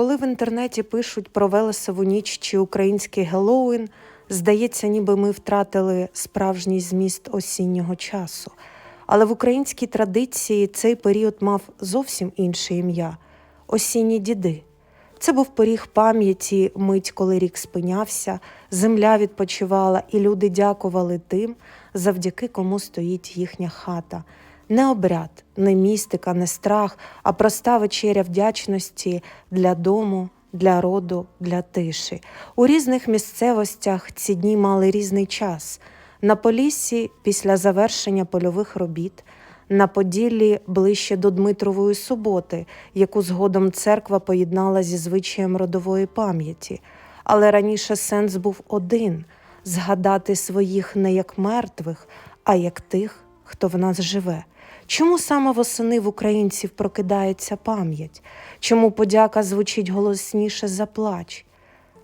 Коли в інтернеті пишуть про Велесову ніч чи український Геловін, здається, ніби ми втратили справжній зміст осіннього часу. Але в українській традиції цей період мав зовсім інше ім'я осінні діди. Це був поріг пам'яті, мить, коли рік спинявся, земля відпочивала, і люди дякували тим, завдяки кому стоїть їхня хата. Не обряд, не містика, не страх, а проста вечеря вдячності для дому, для роду, для тиші. У різних місцевостях ці дні мали різний час. На Поліссі після завершення польових робіт, на Поділлі ближче до Дмитрової суботи, яку згодом церква поєднала зі звичаєм родової пам'яті. Але раніше сенс був один згадати своїх не як мертвих, а як тих, хто в нас живе. Чому саме восени в українців прокидається пам'ять? Чому подяка звучить голосніше за плач?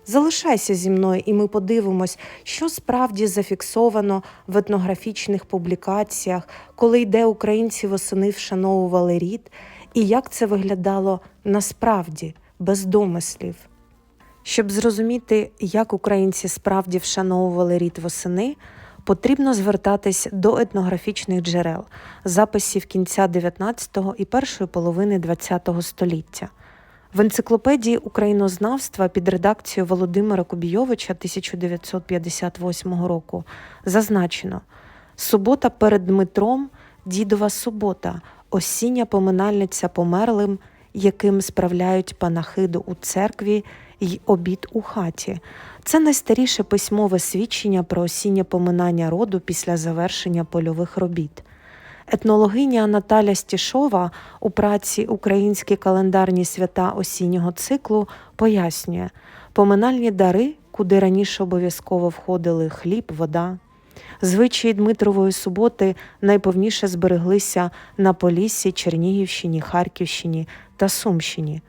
Залишайся зі мною, і ми подивимось, що справді зафіксовано в етнографічних публікаціях, коли йде українці восени вшановували рід, і як це виглядало насправді, без домислів. Щоб зрозуміти, як українці справді вшановували рід восени, потрібно звертатись до етнографічних джерел, записів кінця 19-го і першої половини ХХ століття. В енциклопедії українознавства під редакцією Володимира Кубійовича 1958 року зазначено Субота перед Дмитром, дідова субота, осіння поминальниця померлим, яким справляють панахиду у церкві й обід у хаті. Це найстаріше письмове свідчення про осіннє поминання роду після завершення польових робіт. Етнологиня Наталя Стішова у праці Українські календарні свята осіннього циклу пояснює, поминальні дари, куди раніше обов'язково входили хліб, вода. Звичаї Дмитрової суботи найповніше збереглися на Поліссі, Чернігівщині, Харківщині та Сумщині.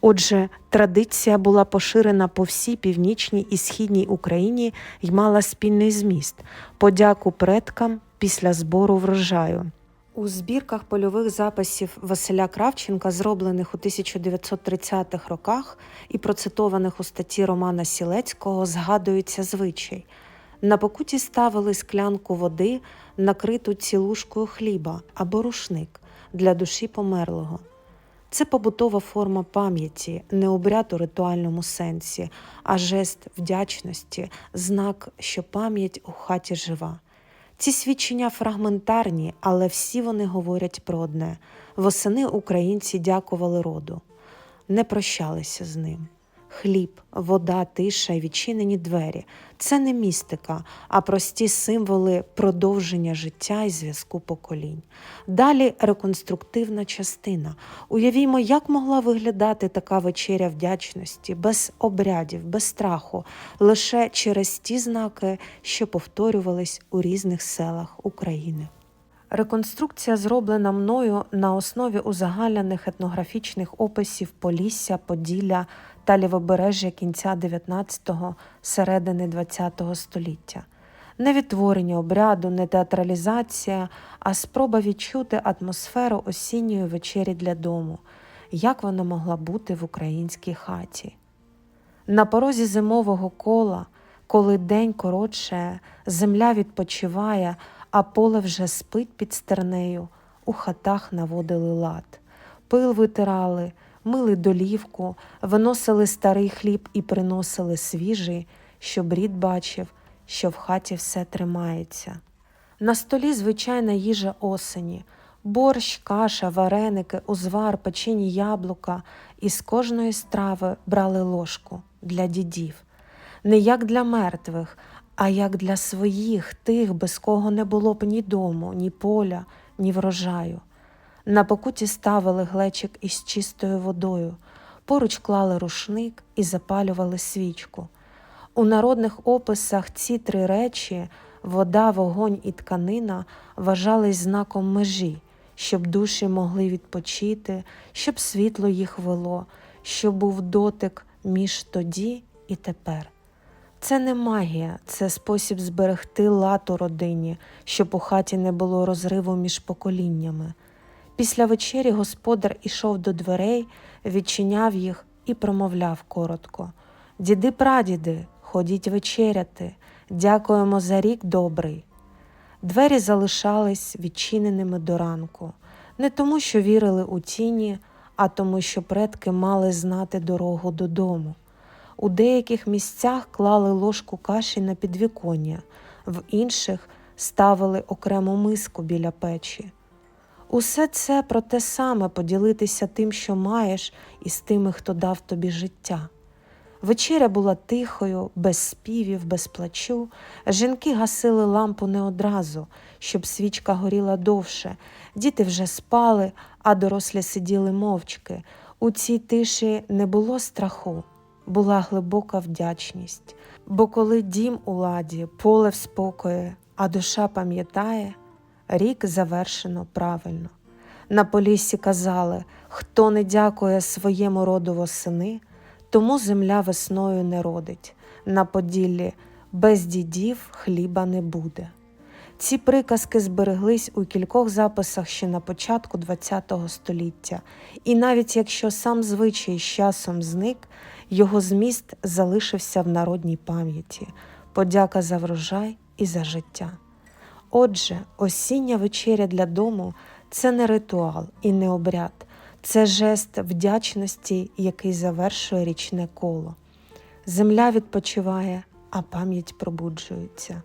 Отже, традиція була поширена по всій північній і східній Україні і мала спільний зміст подяку предкам після збору врожаю. У збірках польових записів Василя Кравченка, зроблених у 1930-х роках і процитованих у статті Романа Сілецького, згадується звичай. На покуті ставили склянку води, накриту цілушкою хліба або рушник для душі померлого. Це побутова форма пам'яті, не обряд у ритуальному сенсі, а жест вдячності, знак, що пам'ять у хаті жива. Ці свідчення фрагментарні, але всі вони говорять про одне: восени українці дякували роду, не прощалися з ним. Хліб, вода, тиша і відчинені двері це не містика, а прості символи продовження життя і зв'язку поколінь. Далі реконструктивна частина. Уявімо, як могла виглядати така вечеря вдячності, без обрядів, без страху, лише через ті знаки, що повторювались у різних селах України. Реконструкція зроблена мною на основі узагальнених етнографічних описів Полісся, Поділля та лівобережжя кінця 19-го, середини 20-го століття. Не відтворення обряду, не театралізація, а спроба відчути атмосферу осінньої вечері для дому, як вона могла бути в українській хаті. На порозі зимового кола, коли день коротше, земля відпочиває, а поле вже спить під стернею, у хатах наводили лад, пил витирали, мили долівку, виносили старий хліб і приносили свіжий, щоб рід бачив, що в хаті все тримається. На столі звичайна їжа осені, борщ, каша, вареники, узвар, печені яблука, і з кожної страви брали ложку для дідів. Не як для мертвих, а як для своїх, тих, без кого не було б ні дому, ні поля, ні врожаю. На покуті ставили глечик із чистою водою, поруч клали рушник і запалювали свічку. У народних описах ці три речі вода, вогонь і тканина вважались знаком межі, щоб душі могли відпочити, щоб світло їх вело, щоб був дотик між тоді і тепер. Це не магія, це спосіб зберегти лад у родині, щоб у хаті не було розриву між поколіннями. Після вечері господар ішов до дверей, відчиняв їх і промовляв коротко Діди, прадіди, ходіть вечеряти, дякуємо за рік добрий. Двері залишались відчиненими до ранку, не тому, що вірили у тіні, а тому, що предки мали знати дорогу додому. У деяких місцях клали ложку каші на підвіконня, в інших ставили окрему миску біля печі. Усе це про те саме поділитися тим, що маєш, і з тими, хто дав тобі життя. Вечеря була тихою, без співів, без плачу. Жінки гасили лампу не одразу, щоб свічка горіла довше. Діти вже спали, а дорослі сиділи мовчки. У цій тиші не було страху, була глибока вдячність. Бо коли дім у ладі, поле в спокої, а душа пам'ятає, рік завершено правильно. На поліссі казали, хто не дякує своєму роду восени, тому земля весною не родить. На Поділлі без дідів хліба не буде. Ці приказки збереглись у кількох записах ще на початку ХХ століття, і навіть якщо сам звичай з часом зник, його зміст залишився в народній пам'яті, подяка за врожай і за життя. Отже, осіння вечеря для дому це не ритуал і не обряд, це жест вдячності, який завершує річне коло. Земля відпочиває, а пам'ять пробуджується.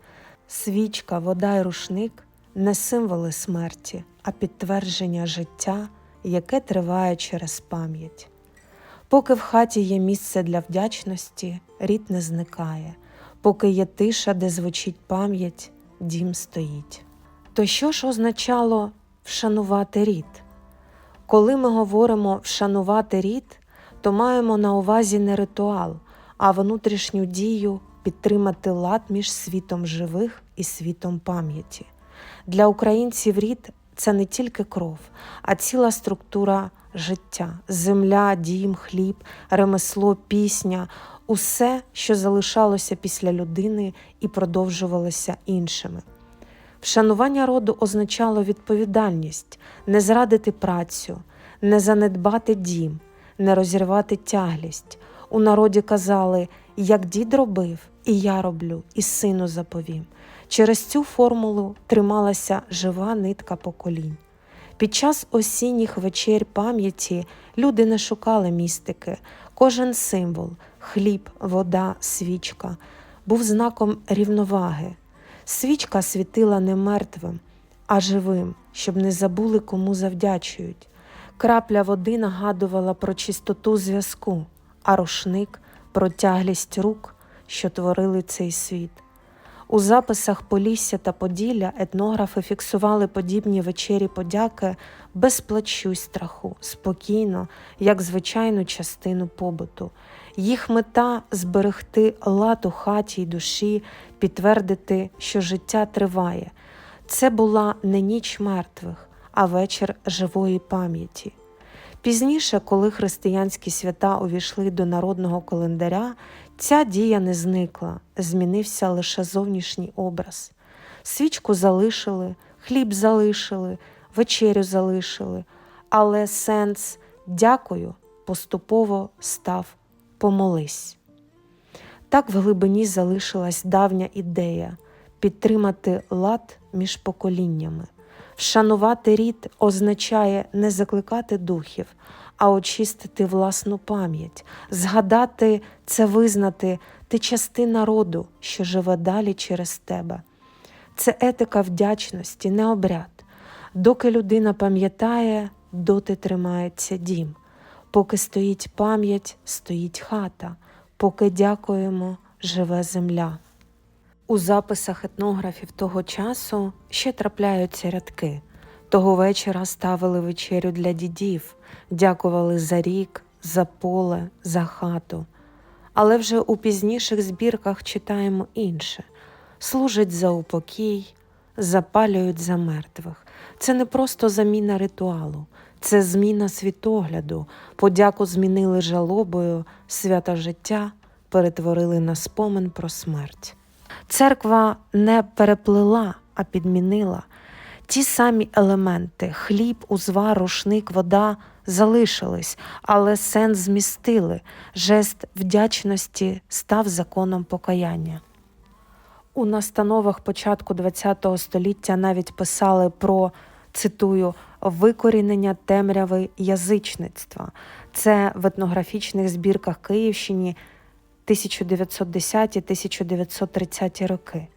Свічка, вода й рушник не символи смерті, а підтвердження життя, яке триває через пам'ять. Поки в хаті є місце для вдячності, рід не зникає, поки є тиша, де звучить пам'ять, дім стоїть. То що ж означало вшанувати рід? Коли ми говоримо вшанувати рід, то маємо на увазі не ритуал, а внутрішню дію підтримати лад між світом живих і світом пам'яті. Для українців рід це не тільки кров, а ціла структура життя, земля, дім, хліб, ремесло, пісня, усе, що залишалося після людини і продовжувалося іншими. Вшанування роду означало відповідальність, не зрадити працю, не занедбати дім, не розірвати тяглість. У народі казали, як дід робив, і я роблю, і сину заповім. Через цю формулу трималася жива нитка поколінь. Під час осінніх вечер пам'яті люди не шукали містики, кожен символ хліб, вода, свічка був знаком рівноваги. Свічка світила не мертвим, а живим, щоб не забули, кому завдячують. Крапля води нагадувала про чистоту зв'язку, а рушник про тяглість рук, що творили цей світ. У записах Полісся та Поділля етнографи фіксували подібні вечері подяки без плачу й страху, спокійно, як звичайну частину побуту. Їх мета зберегти лад у хаті й душі, підтвердити, що життя триває. Це була не ніч мертвих, а вечір живої пам'яті. Пізніше, коли християнські свята увійшли до народного календаря, ця дія не зникла, змінився лише зовнішній образ. Свічку залишили, хліб залишили, вечерю залишили, але сенс дякую поступово став помолись. Так в глибині залишилась давня ідея підтримати лад між поколіннями. Вшанувати рід означає не закликати духів, а очистити власну пам'ять, згадати це визнати ти частина роду, що живе далі через тебе. Це етика вдячності, не обряд. Доки людина пам'ятає, доти тримається дім. Поки стоїть пам'ять, стоїть хата, поки дякуємо, живе земля. У записах етнографів того часу ще трапляються рядки. Того вечора ставили вечерю для дідів, дякували за рік, за поле, за хату. Але вже у пізніших збірках читаємо інше служать за упокій, запалюють за мертвих. Це не просто заміна ритуалу, це зміна світогляду, подяку змінили жалобою, свято життя перетворили на спомин про смерть. Церква не переплила, а підмінила. Ті самі елементи хліб, узвар, рушник, вода залишились, але сенс змістили. Жест вдячності став законом покаяння. У настановах початку ХХ століття навіть писали про, цитую, викорінення темряви язичництва. Це в етнографічних збірках Київщині 1910-1930 роки.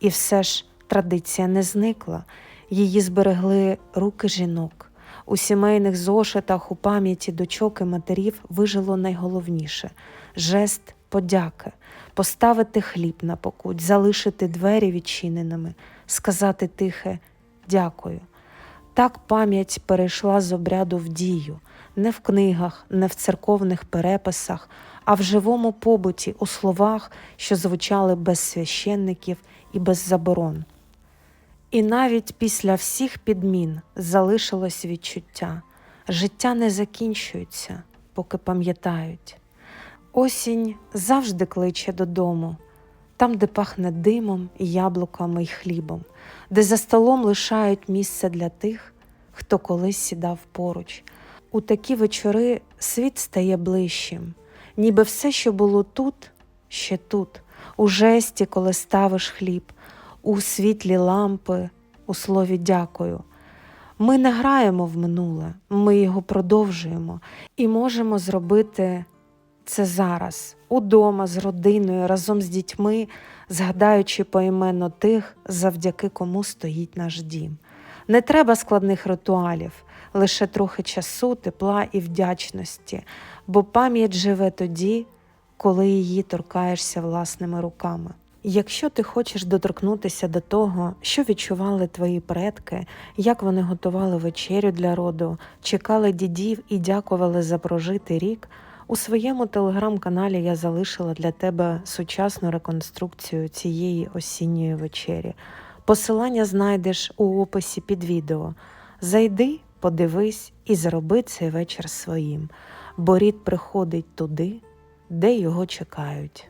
І все ж традиція не зникла, її зберегли руки жінок. У сімейних зошитах у пам'яті дочок і матерів вижило найголовніше жест подяки, поставити хліб на покуть, залишити двері відчиненими, сказати тихе дякую. Так пам'ять перейшла з обряду в дію, не в книгах, не в церковних переписах, а в живому побуті, у словах, що звучали без священників і без заборон. І навіть після всіх підмін залишилось відчуття. Життя не закінчується, поки пам'ятають. Осінь завжди кличе додому, там, де пахне димом, яблуками й хлібом, де за столом лишають місце для тих, хто колись сідав поруч. У такі вечори світ стає ближчим, ніби все, що було тут, ще тут, у жесті, коли ставиш хліб, у світлі лампи, у слові дякую. Ми не граємо в минуле, ми його продовжуємо і можемо зробити це зараз, удома, з родиною, разом з дітьми, згадаючи поіменно тих, завдяки кому стоїть наш дім. Не треба складних ритуалів, лише трохи часу, тепла і вдячності, бо пам'ять живе тоді, коли її торкаєшся власними руками. Якщо ти хочеш доторкнутися до того, що відчували твої предки, як вони готували вечерю для роду, чекали дідів і дякували за прожитий рік, у своєму телеграм-каналі я залишила для тебе сучасну реконструкцію цієї осінньої вечері. Посилання знайдеш у описі під відео. Зайди, подивись і зроби цей вечір своїм, бо рід приходить туди, де його чекають.